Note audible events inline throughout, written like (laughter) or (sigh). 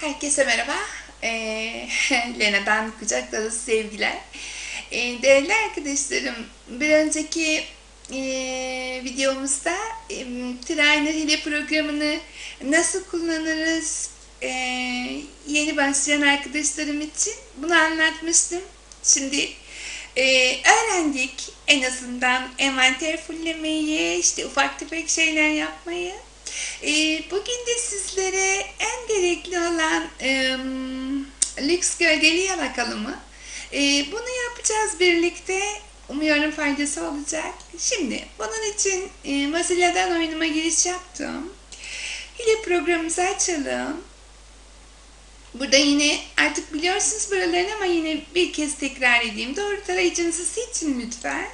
Herkese merhaba. Ee, (laughs) Lena'dan kucak dolusu sevgiler. Ee, değerli arkadaşlarım, bir önceki e, videomuzda e, Trainer Hile programını nasıl kullanırız e, yeni başlayan arkadaşlarım için bunu anlatmıştım. Şimdi e, öğrendik en azından envanter fulllemeyi, işte ufak tefek şeyler yapmayı. Ee, bugün de sizlere en gerekli olan lüks gölgeli yalak alımı. E, bunu yapacağız birlikte. Umuyorum faydası olacak. Şimdi bunun için e, Mozilla'dan oyunuma giriş yaptım. Hile programımızı açalım. Burada yine artık biliyorsunuz buralarını ama yine bir kez tekrar edeyim. Doğru tarayıcınızı seçin lütfen.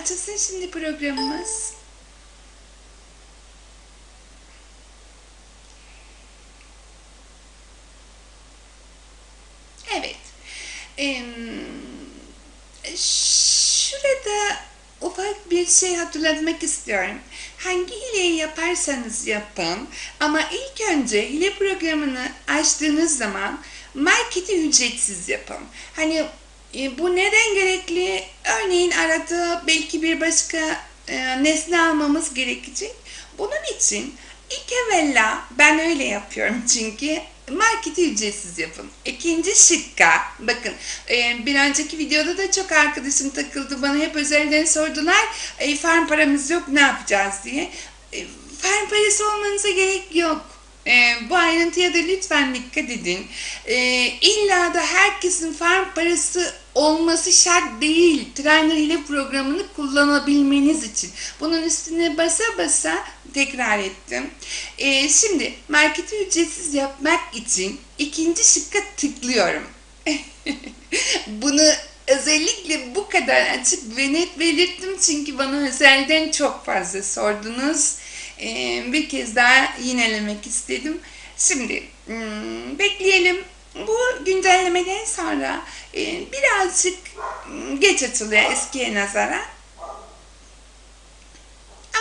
Açılsın şimdi programımız. Evet. Şurada ufak bir şey hatırlatmak istiyorum. Hangi hileyi yaparsanız yapın ama ilk önce hile programını açtığınız zaman marketi ücretsiz yapın. Hani e, bu neden gerekli? Örneğin arada belki bir başka e, nesne almamız gerekecek. Bunun için ilk evvela ben öyle yapıyorum (laughs) çünkü marketi ücretsiz yapın. İkinci şıkka bakın e, bir önceki videoda da çok arkadaşım takıldı bana hep özelden sordular e, farm paramız yok ne yapacağız diye. E, farm parası olmanıza gerek yok. E, bu ayrıntıya da lütfen dikkat edin. E, illa da herkesin farm parası olması şart değil. Trainer ile programını kullanabilmeniz için. Bunun üstüne basa basa tekrar ettim. E, şimdi marketi ücretsiz yapmak için ikinci şıkka tıklıyorum. (laughs) Bunu özellikle bu kadar açık ve net belirttim çünkü bana özelden çok fazla sordunuz. Bir kez daha yinelemek istedim. Şimdi hmm, bekleyelim. Bu güncellemeden sonra birazcık hmm, geç açılıyor eskiye nazara.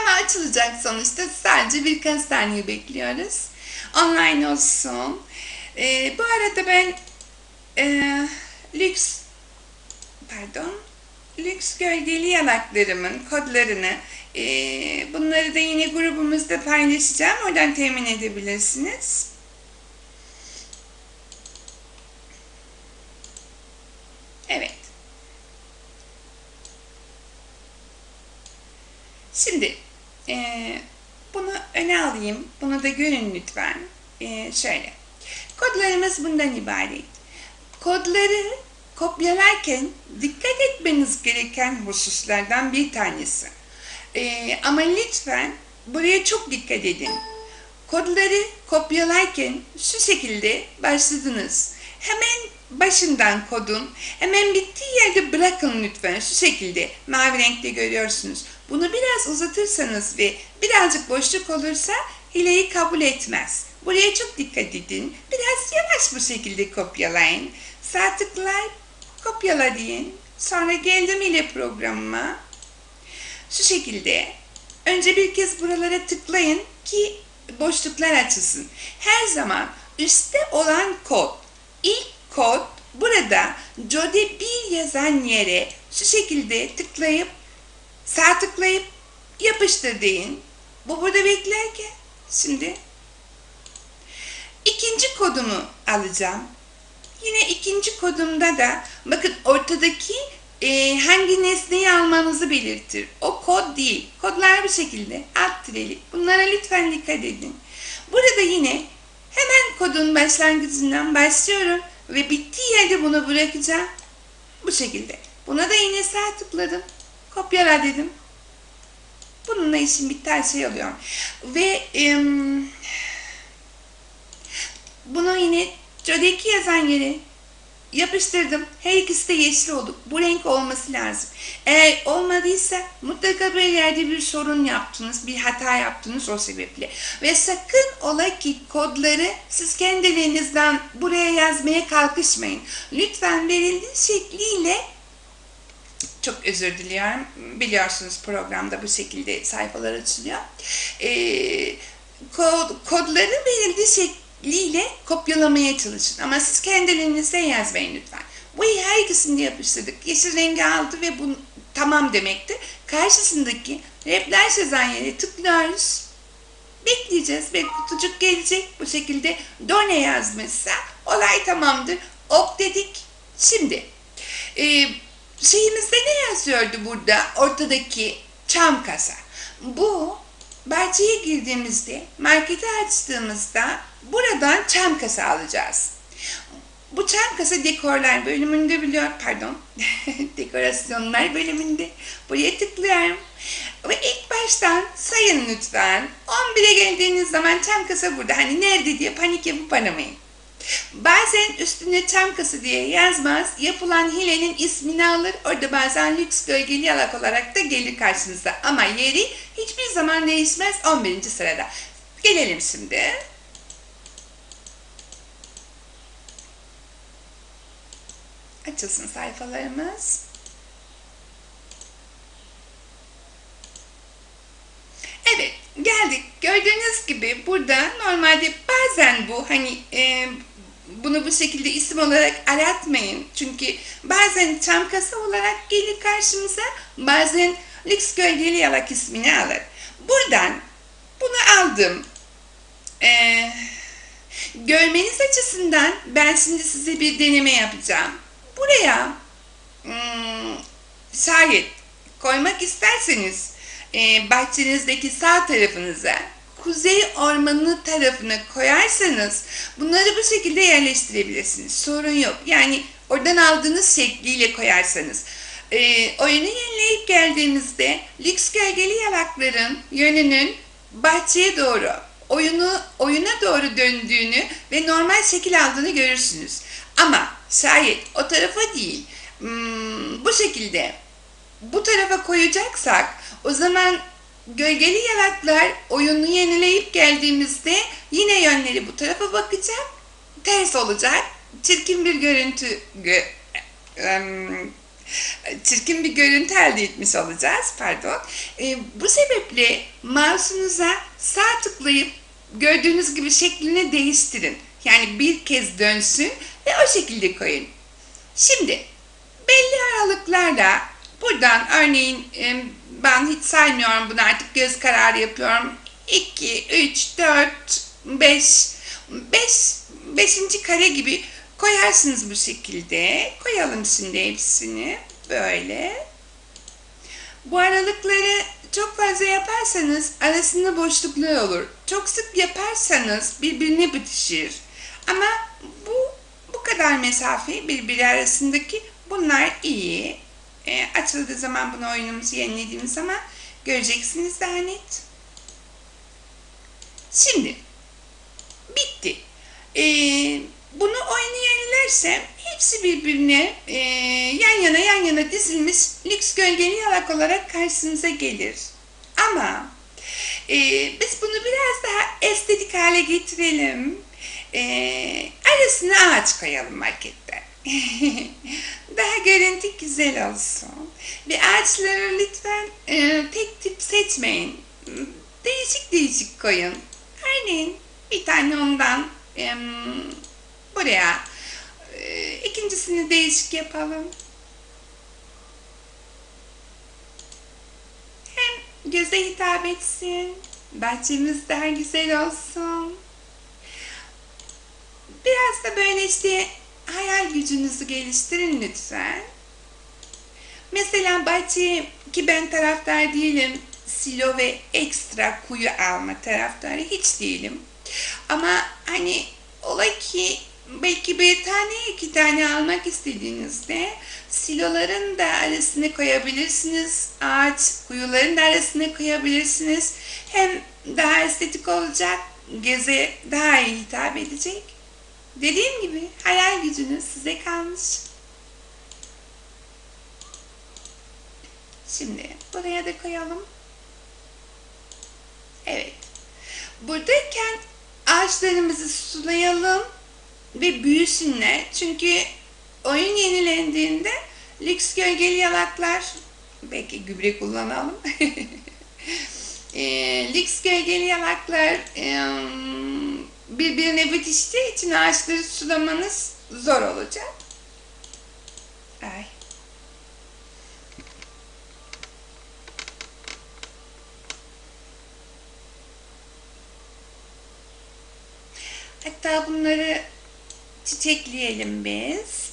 Ama açılacak sonuçta sadece birkaç saniye bekliyoruz. Online olsun. Bu arada ben lüks pardon lüks gölgeli yanaklarımın kodlarını bunları da yine grubumuzda paylaşacağım. Oradan temin edebilirsiniz. Evet. Şimdi e, bunu öne alayım. Bunu da görün lütfen. E, şöyle. Kodlarımız bundan ibaret. Kodları kopyalarken dikkat etmeniz gereken hususlardan bir tanesi. Ee, ama lütfen buraya çok dikkat edin. Kodları kopyalarken şu şekilde başladınız. Hemen başından kodun, hemen bittiği yerde bırakın lütfen şu şekilde mavi renkte görüyorsunuz. Bunu biraz uzatırsanız ve birazcık boşluk olursa hileyi kabul etmez. Buraya çok dikkat edin. Biraz yavaş bu şekilde kopyalayın. Sağ tıklayıp kopyala deyin. Sonra geldim ile programıma. Şu şekilde önce bir kez buralara tıklayın ki boşluklar açılsın. Her zaman üstte olan kod, ilk kod burada Jode 1 yazan yere şu şekilde tıklayıp sağ tıklayıp yapıştır deyin. Bu burada beklerken şimdi ikinci kodumu alacağım. Yine ikinci kodumda da bakın ortadaki e, hangi nesneyi almanızı belirtir. O kod değil. Kodlar bu şekilde. Alt tireli. Bunlara lütfen dikkat edin. Burada yine hemen kodun başlangıcından başlıyorum ve bittiği yerde bunu bırakacağım. Bu şekilde. Buna da yine sağ tıkladım. Kopyala dedim. Bununla işim bitti her şey oluyor. Ve e, bunu yine Jodeki yazan yere yapıştırdım. Her ikisi de yeşil oldu. Bu renk olması lazım. Eğer olmadıysa mutlaka bir yerde bir sorun yaptınız, bir hata yaptınız o sebeple. Ve sakın ola ki kodları siz kendilerinizden buraya yazmaya kalkışmayın. Lütfen verildiği şekliyle çok özür diliyorum. Biliyorsunuz programda bu şekilde sayfalar açılıyor. Ee, kod, kodları verildiği şekliyle kopyalamaya çalışın. Ama siz kendi elinizde yazmayın lütfen. Bu her ikisini yapıştırdık. Yeşil rengi aldı ve bu tamam demektir. Karşısındaki repler yazan yere tıklıyoruz. Bekleyeceğiz ve kutucuk gelecek. Bu şekilde done yazmışsa olay tamamdır. Ok dedik. Şimdi e, şeyimizde ne yazıyordu burada? Ortadaki çam kasa. Bu bahçeye girdiğimizde, marketi açtığımızda buradan çam kasa alacağız. Bu çam kasa dekorlar bölümünde biliyor, pardon, (laughs) dekorasyonlar bölümünde. Buraya tıklıyorum. Ve ilk baştan sayın lütfen. 11'e geldiğiniz zaman çam kasa burada. Hani nerede diye panik yapıp aramayın. Bazen üstüne çam kası diye yazmaz, yapılan hilenin ismini alır, orada bazen lüks gölgeli yalak olarak da gelir karşınıza. Ama yeri hiçbir zaman değişmez 11. sırada. Gelelim şimdi. Açılsın sayfalarımız. Evet, geldik. Gördüğünüz gibi burada normalde bazen bu hani e, bunu bu şekilde isim olarak aratmayın. Çünkü bazen çam kasa olarak gelir karşımıza, bazen lüks gölgeli yalak ismini alır. Buradan bunu aldım. Ee, görmeniz açısından ben şimdi size bir deneme yapacağım. Buraya hmm, şayet koymak isterseniz e, bahçenizdeki sağ tarafınıza kuzey ormanı tarafına koyarsanız bunları bu şekilde yerleştirebilirsiniz. Sorun yok. Yani oradan aldığınız şekliyle koyarsanız. E, oyunu yenileyip geldiğimizde lüks gölgeli yalakların yönünün bahçeye doğru oyunu oyuna doğru döndüğünü ve normal şekil aldığını görürsünüz. Ama şayet o tarafa değil hmm, bu şekilde bu tarafa koyacaksak o zaman gölgeli yalaklar oyunu yenileyip geldiğimizde yine yönleri bu tarafa bakacak. Ters olacak. Çirkin bir görüntü gö, çirkin bir görüntü elde etmiş olacağız. Pardon. E, bu sebeple mouse'unuza sağ tıklayıp gördüğünüz gibi şeklini değiştirin. Yani bir kez dönsün ve o şekilde koyun. Şimdi belli aralıklarla buradan örneğin ben hiç saymıyorum bunu artık göz kararı yapıyorum. 2, 3, 4, 5, 5, 5. kare gibi koyarsınız bu şekilde. Koyalım şimdi hepsini böyle. Bu aralıkları çok fazla yaparsanız arasında boşluklar olur. Çok sık yaparsanız birbirine bitişir. Ama bu bu kadar mesafe birbiri arasındaki bunlar iyi. E, açıldığı zaman bunu oyunumuzu yenilediğimiz zaman göreceksiniz daha net. Şimdi bitti. E, bunu oyunu yenilersem hepsi birbirine e, yan yana yan yana dizilmiş lüks gölgeli yalak olarak karşınıza gelir. Ama e, biz bunu biraz daha estetik hale getirelim. E, arasına ağaç koyalım markette. (laughs) daha görüntü güzel olsun. Ve ağaçları lütfen e, tek tip seçmeyin. Değişik değişik koyun. Örneğin bir tane ondan e, buraya. E, ikincisini değişik yapalım. Hem göze hitap etsin. Bahçemiz daha güzel olsun. Biraz da böyle işte hayal gücünüzü geliştirin lütfen. Mesela bahçeye ki ben taraftar değilim. Silo ve ekstra kuyu alma taraftarı hiç değilim. Ama hani ola ki belki bir tane iki tane almak istediğinizde siloların da arasına koyabilirsiniz. Ağaç kuyuların da arasına koyabilirsiniz. Hem daha estetik olacak, göze daha iyi hitap edecek. Dediğim gibi hayal gücünüz size kalmış. Şimdi buraya da koyalım. Evet. Buradayken ağaçlarımızı sulayalım ve büyüsünler. Çünkü oyun yenilendiğinde lüks gölgeli yalaklar belki gübre kullanalım. (laughs) e, Lix gölgeli yalaklar e, birbirine bitiştiği için ağaçları sulamanız zor olacak. Ay. Hatta bunları çiçekleyelim biz.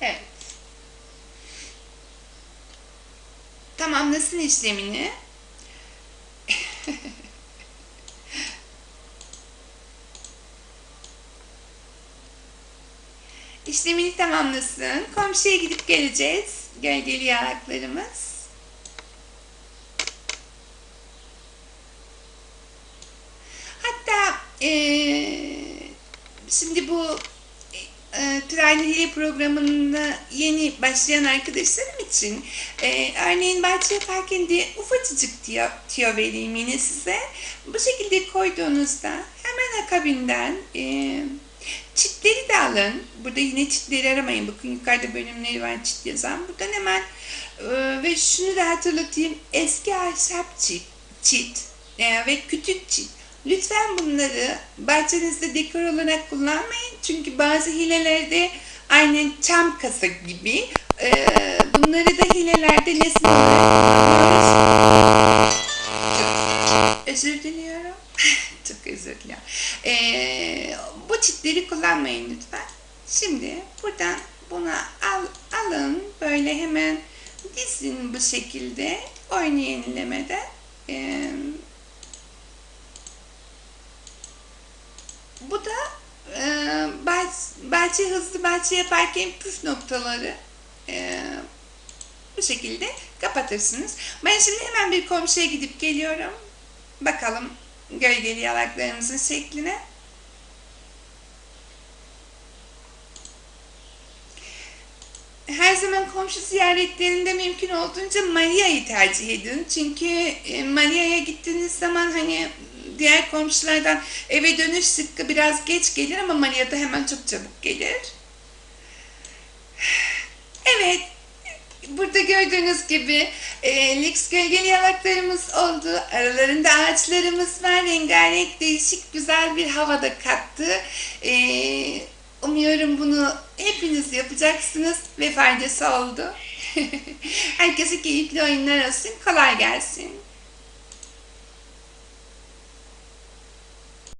Evet. Tamamlasın işlemini. (laughs) İşlemini tamamlasın. Komşuya gidip geleceğiz. Gölgeli yağaklarımız. Hatta eee, şimdi bu e, Trinity programına yeni başlayan arkadaşlarım için e, örneğin bahçe yaparken de ufacıcık tiyo, tiyo vereyim yine size. Bu şekilde koyduğunuzda hemen akabinden e, çitleri de alın. Burada yine çitleri aramayın. Bakın yukarıda bölümleri var çit yazan. Buradan hemen e, ve şunu da hatırlatayım. Eski ahşap çit, çit e, ve kütük çit. Lütfen bunları bahçenizde dekor olarak kullanmayın. Çünkü bazı hilelerde aynen çam kasa gibi e, bunları da hilelerde nesne özür diliyorum. (laughs) Çok özür diliyorum. E, bu çitleri kullanmayın lütfen. Şimdi buradan buna al, alın böyle hemen dizin bu şekilde oyunu yenilemede. E, Bu da e, bahçe, bahçe hızlı bahçe yaparken püf noktaları e, bu şekilde kapatırsınız. Ben şimdi hemen bir komşuya gidip geliyorum. Bakalım gölgeli yalaklarımızın şekline. Her zaman komşu ziyaretlerinde mümkün olduğunca Maria'yı tercih edin. Çünkü e, Maria'ya gittiğiniz zaman hani diğer komşulardan eve dönüş sıkkı biraz geç gelir ama Maria da hemen çok çabuk gelir. Evet, burada gördüğünüz gibi e, lüks gölgeli yalaklarımız oldu. Aralarında ağaçlarımız var. Rengarenk, değişik, güzel bir havada kattı. E, umuyorum bunu hepiniz yapacaksınız ve faydası oldu. (laughs) Herkese keyifli oyunlar olsun. Kolay gelsin.